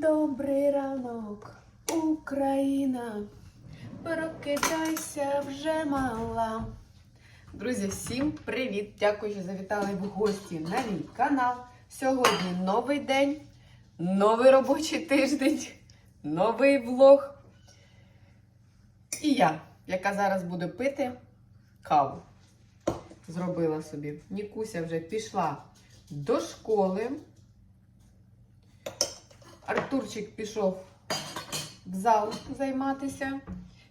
Добрий ранок, Україна, прокидайся вже мала. Друзі, всім привіт! Дякую, що завітали в гості на мій канал. Сьогодні новий день, новий робочий тиждень, новий влог. І я, яка зараз буду пити каву. Зробила собі. Нікуся вже пішла до школи. Артурчик пішов в зал займатися.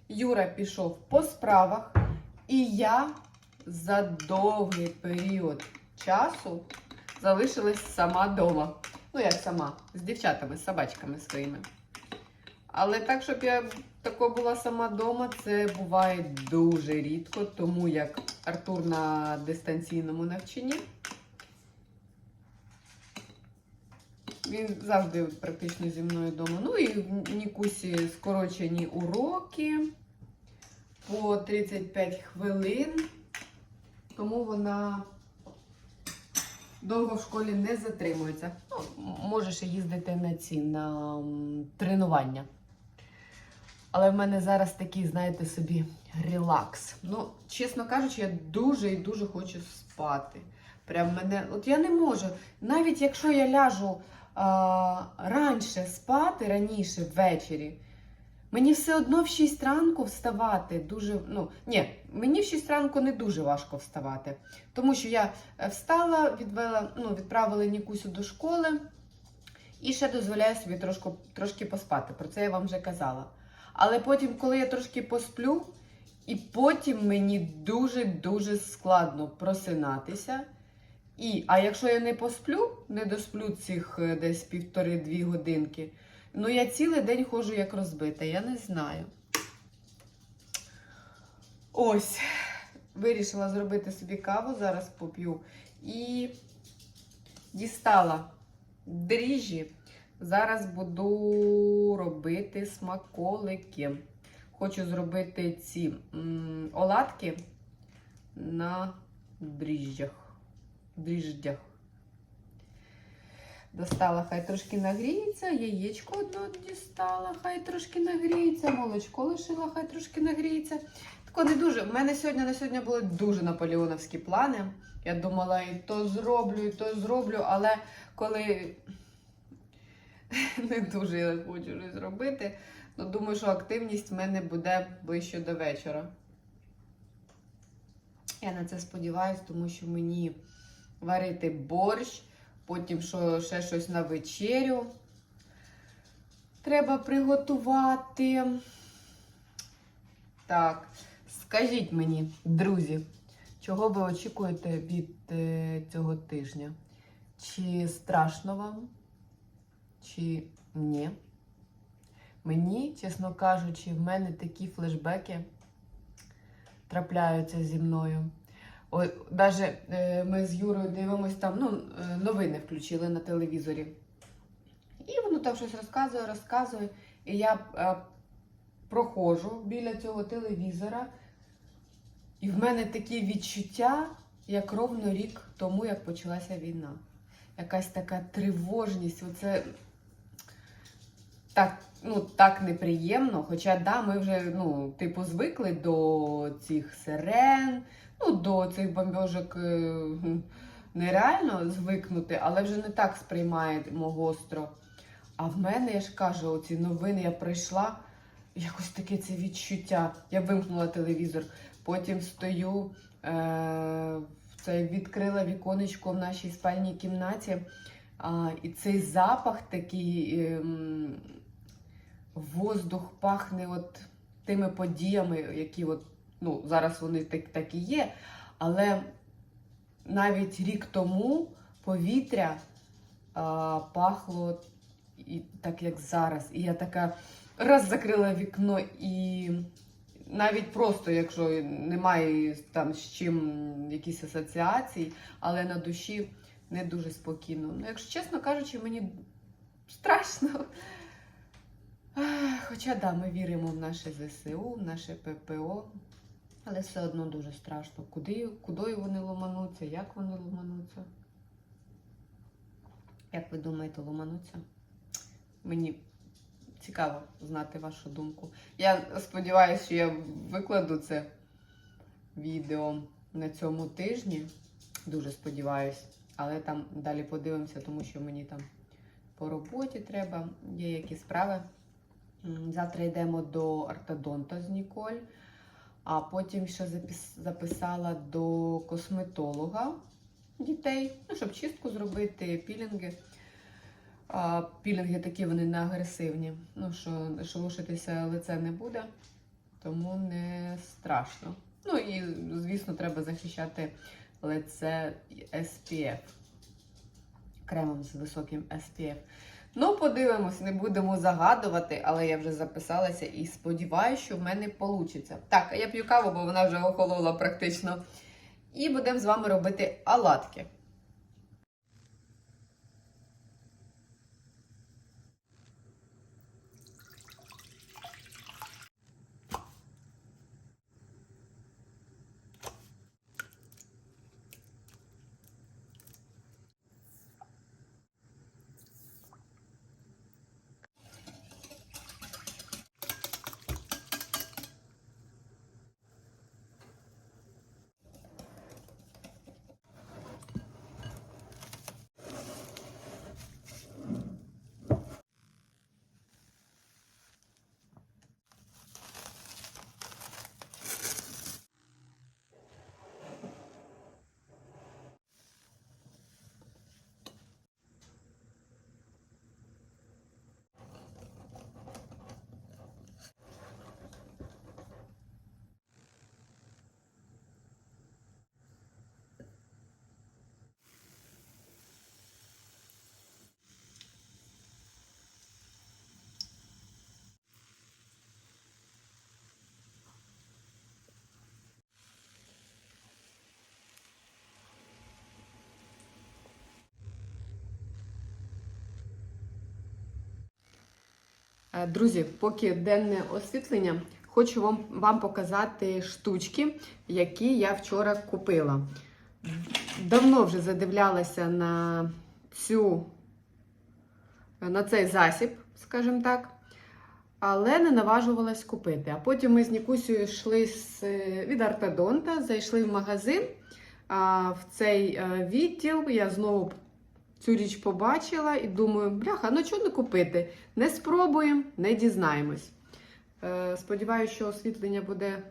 Юра пішов по справах. І я за довгий період часу залишилась сама вдома. Ну, як сама, з дівчатами, з собачками своїми. Але так, щоб я тако була сама вдома, це буває дуже рідко, тому як Артур на дистанційному навчанні. Він завжди практично зі мною вдома. Ну і в Нікусі скорочені уроки по 35 хвилин, тому вона довго в школі не затримується. Ну, може ще їздити на ці на тренування. Але в мене зараз такий, знаєте собі, релакс. Ну, чесно кажучи, я дуже і дуже хочу спати. Прям мене, от я не можу. Навіть якщо я ляжу раніше спати, раніше ввечері, мені все одно в 6 ранку вставати дуже. Ну, ні, мені в 6 ранку не дуже важко вставати. Тому що я е, встала, відвела, ну, відправила Нікусю до школи і ще дозволяю собі трошки, трошки поспати. Про це я вам вже казала. Але потім, коли я трошки посплю, і потім мені дуже-дуже складно просинатися. І, а якщо я не посплю, не досплю цих е, десь півтори-дві годинки, ну я цілий день ходжу як розбита, я не знаю. Ось, вирішила зробити собі каву, зараз поп'ю. І дістала дріжджі. Зараз буду робити смаколики. Хочу зробити ці м, оладки на дріжджах. Дріжджах. Достала, хай трошки нагріється, яєчко одне дістала, хай трошки нагріється, молочко лишила, хай трошки нагріється. Тако не дуже. У мене сьогодні на сьогодні були дуже наполеоновські плани. Я думала, і то зроблю, і то зроблю, але коли не дуже я хочу щось зробити, ну думаю, що активність в мене буде ближче до вечора. Я на це сподіваюся, тому що мені варити борщ, потім ще щось на вечерю. Треба приготувати. Так, скажіть мені, друзі, чого ви очікуєте від е, цього тижня? Чи страшно вам, чи ні? Мені, чесно кажучи, в мене такі флешбеки трапляються зі мною. Навіть е, ми з Юрою дивимося там, ну, е, новини включили на телевізорі. І воно там щось розказує, розказує. І я проходжу біля цього телевізора, і в мене такі відчуття, як ровно рік тому, як почалася війна. Якась така тривожність. Оце так, ну, так неприємно. Хоча, да, ми вже, ну, типу, звикли до цих сирен, ну, до цих бомбежок е, нереально звикнути, але вже не так сприймаємо гостро. А в мене, я ж кажу, оці новини я прийшла, якось таке це відчуття. Я вимкнула телевізор, потім стою, е, це відкрила віконечко в нашій спальній кімнаті. А, і цей запах такий, ем, воздух пахне от тими подіями, які от, ну, зараз вони так, так і є. Але навіть рік тому повітря а, пахло і, так, як зараз. І я така раз закрила вікно і. Навіть просто, якщо немає там з чим якісь асоціації, але на душі не дуже спокійно. Ну, якщо чесно кажучи, мені страшно. Хоча да, ми віримо в наше ЗСУ, в наше ППО, але все одно дуже страшно. Куди, куди вони ломануться, як вони ломануться? Як ви думаєте, ломануться? Мені цікаво знати вашу думку. Я сподіваюся, що я викладу це відео на цьому тижні. Дуже сподіваюсь. Але там далі подивимося, тому що мені там по роботі треба, є якісь справи. Завтра йдемо до ортодонта з Ніколь, а потім ще записала до косметолога дітей, ну, щоб чистку зробити, пілінги. А, пілінги такі вони не агресивні. Ну, що шелушитися лице не буде, тому не страшно. Ну і, звісно, треба захищати лице SPF. Кремом з високим SPF. Ну, подивимось, не будемо загадувати, але я вже записалася і сподіваюся, що в мене вийде. Так, я п'ю каву, бо вона вже охолола практично. І будемо з вами робити оладки. Друзі, поки денне освітлення, хочу вам, вам показати штучки, які я вчора купила. Давно вже задивлялася на цю, на цей засіб, скажімо так, але не наважувалась купити. А потім ми з Нікусею йшли з, е, від ортодонта, зайшли в магазин. А в цей е, відділ я знову цю річ побачила і думаю, бляха, ну чого не купити? Не спробуємо, не дізнаємось. Е, сподіваюся, що освітлення буде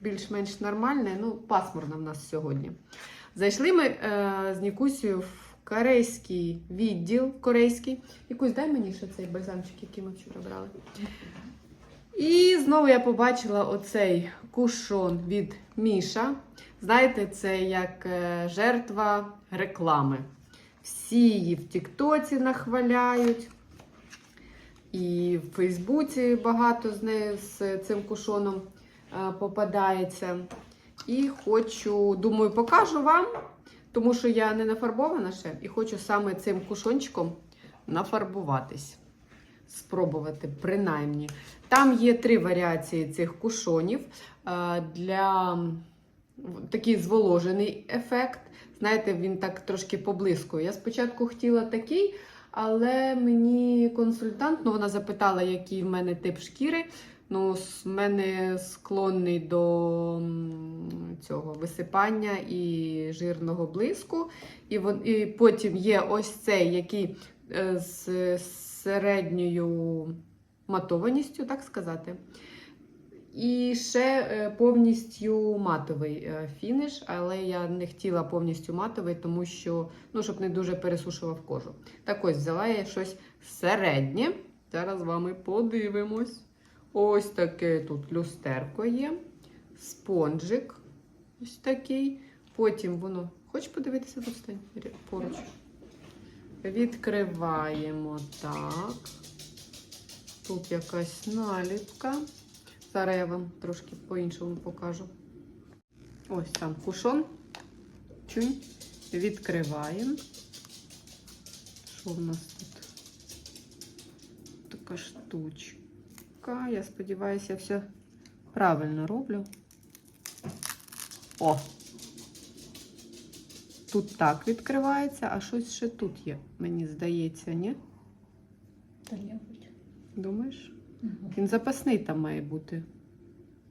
більш-менш нормальне. Ну, пасмурно в нас сьогодні. Зайшли ми е, з Нікусею в корейський відділ. Корейський. Якусь дай мені ще цей бальзамчик, який ми вчора брали. І знову я побачила оцей кушон від Міша. Знаєте, це як е, жертва реклами. Всі її в Тіктоці нахваляють. І в Фейсбуці багато з нею з цим кушоном е, попадається. І хочу, думаю, покажу вам, тому що я не нафарбована ще, і хочу саме цим кушончиком нафарбуватись. Спробувати, принаймні. Там є три варіації цих кушонів. Е, Для такий зволожений ефект. Знаєте, він так трошки поблискує. Я спочатку хотіла такий, але мені консультант, ну вона запитала, який в мене тип шкіри. Ну, з мене склонний до цього висипання і жирного блиску. І, вон, і потім є ось цей, який е, з середньою матованістю, так сказати. І ще е, повністю матовий е, фініш, але я не хотіла повністю матовий, тому що, ну, щоб не дуже пересушував кожу. Так ось взяла я щось середнє. Зараз з вами подивимось. Ось таке тут люстерко є, спонжик. Ось такий. Потім воно. Хочеш подивитися тут стань поруч? Відкриваємо так. Тут якась наліпка. Зараз я вам трошки по-іншому покажу. Ось там кушон. Чунь. Відкриваємо. Що в нас тут? Така штучка. Я сподіваюся, я все правильно роблю. О! Тут так відкривається, а щось ще тут є, мені здається, ні? Та я будь. Думаєш? Він запасний там має бути.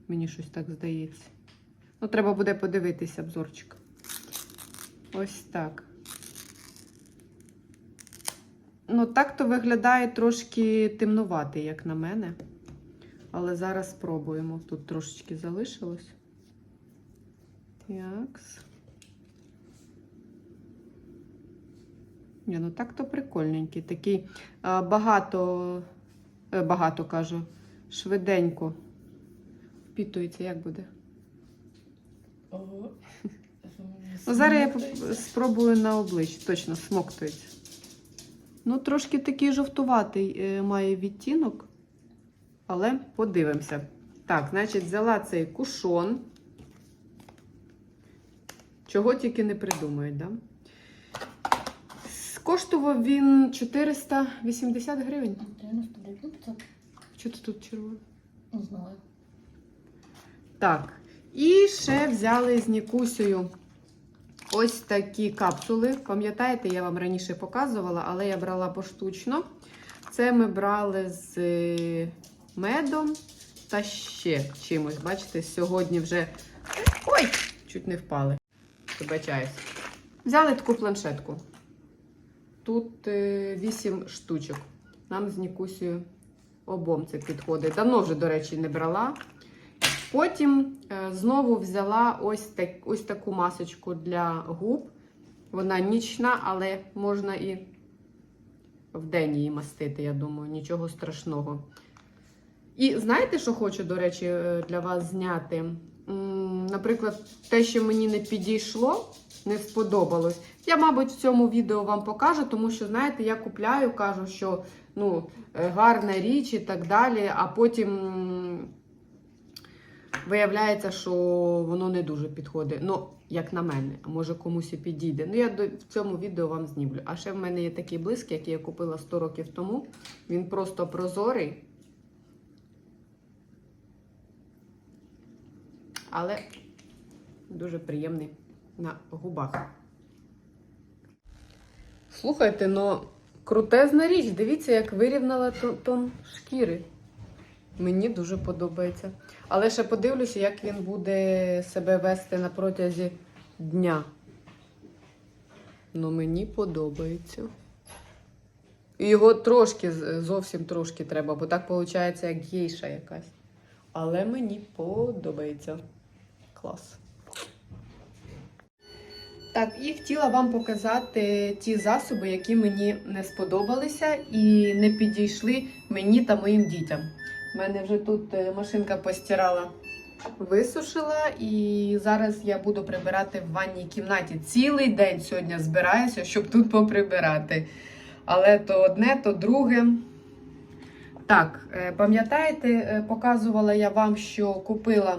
Мені щось так здається. Ну, треба буде подивитися обзорчик. Ось так. Ну, так то виглядає трошки темнуватий, як на мене. Але зараз спробуємо. Тут трошечки залишилось. Такс. Ні, ну так то прикольненький. Такий а, багато, багато кажу, швиденько. Впітується, як буде? Ого. Ну, зараз я спробую на обличчі, точно смоктується. Ну, трошки такий жовтуватий е, має відтінок, але подивимося. Так, значить, взяла цей кушон. Чого тільки не придумають, да? Коштував він 480 гривень. 99, ну 500, Що це тут червоне? не знаю. Так, і ще взяли з Нікусею ось такі капсули. Пам'ятаєте, я вам раніше показувала, але я брала поштучно. Це ми брали з е, медом та ще чимось. Бачите, сьогодні вже. Ой! Чуть не впали. Вибачаюсь. Взяли таку планшетку. Тут 8 штучок. Нам з Нікусею обом це підходить. Давно вже, до речі, не брала. Потім е, знову взяла ось, так, ось таку масочку для губ. Вона нічна, але можна і вдень її мастити, я думаю, нічого страшного. І знаєте, що хочу, до речі, е, для вас зняти? Наприклад, те, що мені не підійшло, не сподобалось. Я, мабуть, в цьому відео вам покажу, тому що, знаєте, я купляю, кажу, що ну, е, гарна річ і так далі, а потім. Виявляється, що воно не дуже підходить. Ну, як на мене, може комусь і підійде. Ну, я в цьому відео вам знімлю. А ще в мене є такий блиск, який я купила 100 років тому. Він просто прозорий. Але дуже приємний на губах. Слухайте, ну крутезна річ. Дивіться, як вирівнала тон, шкіри. Мені дуже подобається. Але ще подивлюся, як він буде себе вести на протязі дня. Ну, мені подобається. І його трошки, зовсім трошки треба, бо так виходить, як гейша якась. Але мені подобається. Клас. Так, і хотіла вам показати ті засоби, які мені не сподобалися і не підійшли мені та моїм дітям. У мене вже тут е, машинка постирала, висушила, і зараз я буду прибирати в ванній кімнаті. Цілий день сьогодні збираюся, щоб тут поприбирати. Але то одне, то друге. Так, е, пам'ятаєте, е, показувала я вам, що купила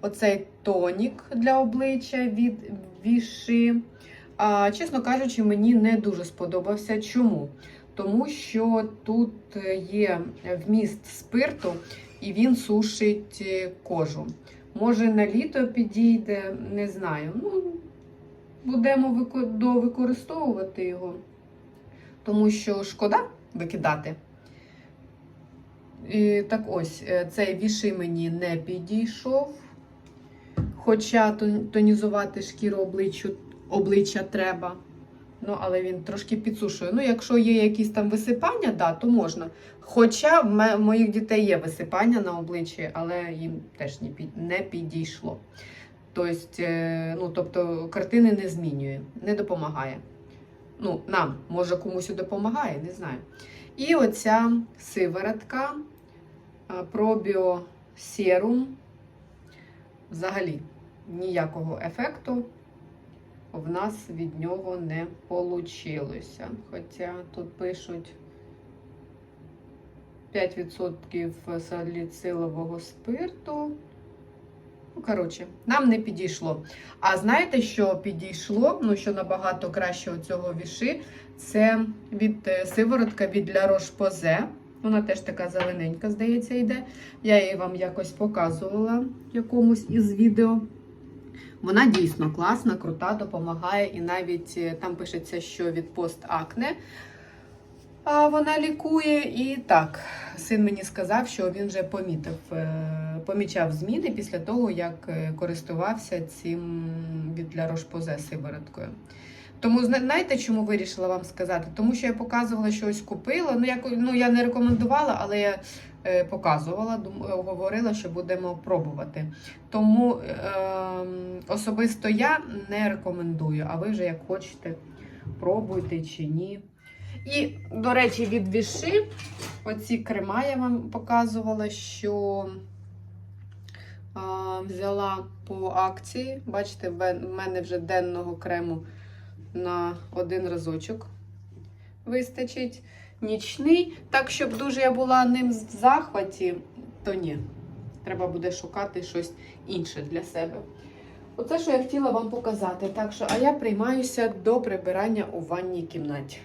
оцей тонік для обличчя від Віши. А, чесно кажучи, мені не дуже сподобався. Чому? Тому що тут є вміст спирту і він сушить е, кожу. Може, на літо підійде, не знаю. Ну, будемо вико- довикористовувати його, тому що шкода викидати. І, так ось, е, цей віши мені не підійшов. Хоча тонізувати шкіру обличчю, обличчя треба. Ну, але він трошки підсушує. Ну, якщо є якісь там висипання, да, то можна. Хоча в моїх дітей є висипання на обличчі, але їм теж не підійшло. Тобто, е, ну, тобто картини не змінює, не допомагає. Ну, нам, може, комусь допомагає, не знаю. І оця сиворотка пробіо серум. Взагалі ніякого ефекту в нас від нього не вийшло. Хоча тут пишуть 5% саліцилового спирту. Ну, коротше, нам не підійшло. А знаєте, що підійшло? Ну, що набагато краще цього віши, це від е, сиворотка від La Roche-Posay. Вона теж така зелененька, здається, йде. Я її вам якось показувала в якомусь із відео. Вона дійсно класна, крута, допомагає. І навіть е, там пишеться, що від постакне. Вона лікує і так. Син мені сказав, що він вже помітив, е, помічав зміни після того, як е, користувався цим для Рошпозе сивороткою. Тому знаєте, чому вирішила вам сказати? Тому що я показувала, що ось купила. Ну, я, ну, я не рекомендувала, але я е, показувала, дум- е, говорила, що будемо пробувати. Тому е, особисто я не рекомендую, а ви вже як хочете, пробуйте чи ні. І, до речі, від віши, оці крема я вам показувала, що а, взяла по акції. Бачите, в мене вже денного крему на один разочок вистачить. Нічний. Так, щоб дуже я була ним в захваті, то ні. Треба буде шукати щось інше для себе. Оце, що я хотіла вам показати. Так що, а я приймаюся до прибирання у ванній кімнаті.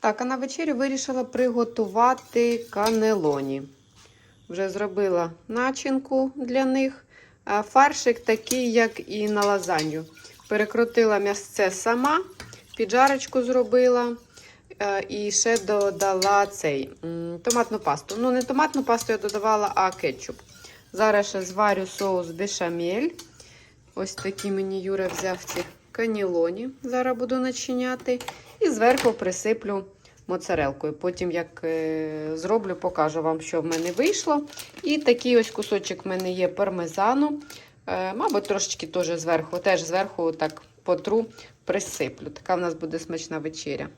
Так, а на вечерю вирішила приготувати канелоні. Вже зробила начинку для них. Фаршик такий, як і на лазанью. Перекрутила м'ясце сама, піджарочку зробила. е, І ще додала цей томатну пасту. Ну, не томатну пасту я додавала, а кетчуп. Зараз ще зварю соус бешамель. Ось такі мені Юра взяв ці канілоні. Зараз буду начиняти. І зверху присиплю моцарелкою. Потім, як е, зроблю, покажу вам, що в мене вийшло. І такий ось кусочок в мене є пармезану. Е, мабуть, трошечки теж зверху, теж зверху так потру, присиплю. Така в нас буде смачна вечеря.